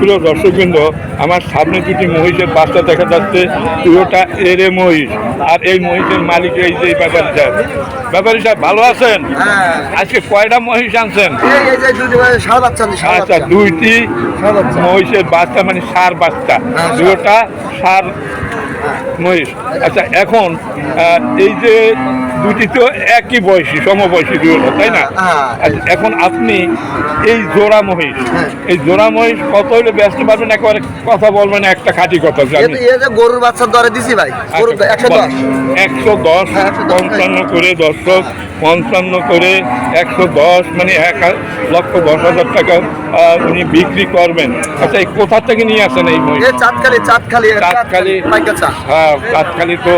প্রিয় দর্শকবৃন্দ আমার সামনে দুটি মহিষের বাচ্চা দেখা যাচ্ছে। পুরোটা এরে মহিষ আর এই মহিষের মালিক এই যে ব্যাপারী সাহেব। ব্যাপারী সাহেব ভালো আছেন? হ্যাঁ। আজকে কয়টা মহিষ আনছেন? আচ্ছা দুইটি মহিষের বাচ্চা মানে সার বাচ্চা। হ্যাঁ, দুটা সার মহিষ। আচ্ছা এখন এই যে দুটি তো একই বয়সী সমবয়সী দুটো তাই না? হ্যাঁ। আচ্ছা, এখন আপনি এই জোড়া মহিষ হ্যাঁ। এই জোড়া মহিষ কত হলে ব্যস্ত পারবেন? একবারে কথা বলবেন একটা খাঁটি কথা গরুর বাচ্চার দরে দিছি ভাই। আচ্ছা, একশো দশ। হ্যাঁ, পঞ্চান্ন করে দর্শক পঞ্চান্ন করে একশো দশ মানে এক লক্ষ দশ হাজার টাকা উনি বিক্রি করবেন। আচ্ছা এই কোথা থেকে নিয়ে আসেন এই মহিষ? চাঁদখালি চাঁদখালি চাঁদখালি। হ্যাঁ চাঁদখালি তো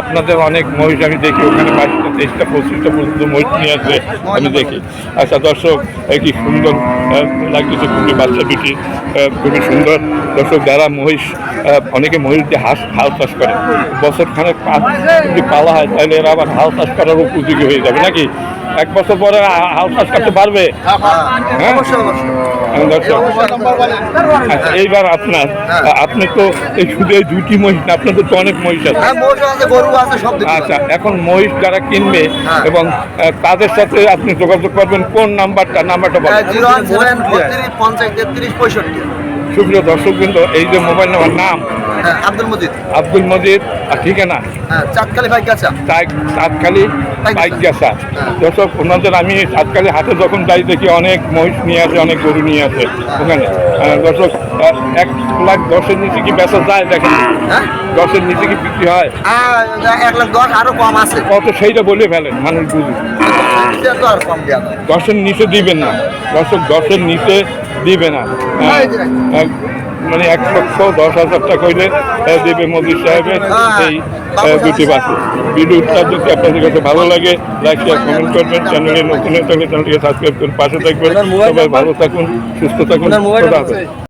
আপনাদের অনেক মহিষ আমি দেখি ওখানে বাইশটা তেইশটা পঁচিশটা পর্যন্ত মহিষ নিয়ে আসবে, আমি দেখি। আচ্ছা দর্শক একটি সুন্দর লাগতেছে খুবই বাচ্চা দুটি খুবই সুন্দর। দর্শক, যারা মহিষ অনেকে মহিষ দিয়ে হাঁস, হাল চাষ করে। বছর পাঁচ যদি পালা হয়, তাহলে এরা আবার হাল চাষ করার উপযোগী হয়ে যাবে, নাকি? এক বছর পরে হা- হাল চাষ করতে পারবে? হ্যাঁ? দর্শক। আচ্ছা এইবার আপনার। আপনি তো এই শুধু এই দুটি মহিষ না আপনাদের তো অনেক মহিষ আছে। হ্যাঁ আচ্ছা এখন মহিষ যারা কিনবে হ্যাঁ। এবং তাদের সাথে আপনি যোগাযোগ করবেন কোন নাম্বারটা নাম্বারটা বলেন। সুপ্রিয় দর্শকবৃন্দ এই যে মোবাইল নাম্বার নাম? আব্দুল মজিদ। আব্দুল মজিদ আর ঠিকানা? চাঁদখালি পাইকা চা সাতখালি বাইক গেছা হ্যাঁ। দর্শক ওনাদের আমি সাতখালি হাতে যখন যাই দেখি অনেক মহিষ নিয়ে আসে অনেক গরু নিয়ে আসে। ওখানে। দর্শক এক লাখ দশের নিচে কি বেচা যায় দেখেন? হ্যাঁ? দশের নিচে কি বিক্রি হয়? এক লাখ দশ আরও কম আছে। কত সেইটা বলে ফেলেন মানুষ বুঝুন। দশের নিচে দিবেন না। দর্শক দশের নিচে দিবে না। মানে এক লক্ষ দশ হাজার টাকা হইলে দেবে মোদী সাহেবের এই আহ, দুটি বাসে। ভিডিওটা যদি আপনাদের কাছে ভালো লাগে লাইক শেয়ার কমেন্ট করবেন চ্যানেলে নতুন হয়ে থাকলে চ্যানেলটিকে সাবস্ক্রাইব করুন পাশে থাকবেন। সবাই ভালো থাকুন সুস্থ থাকুন।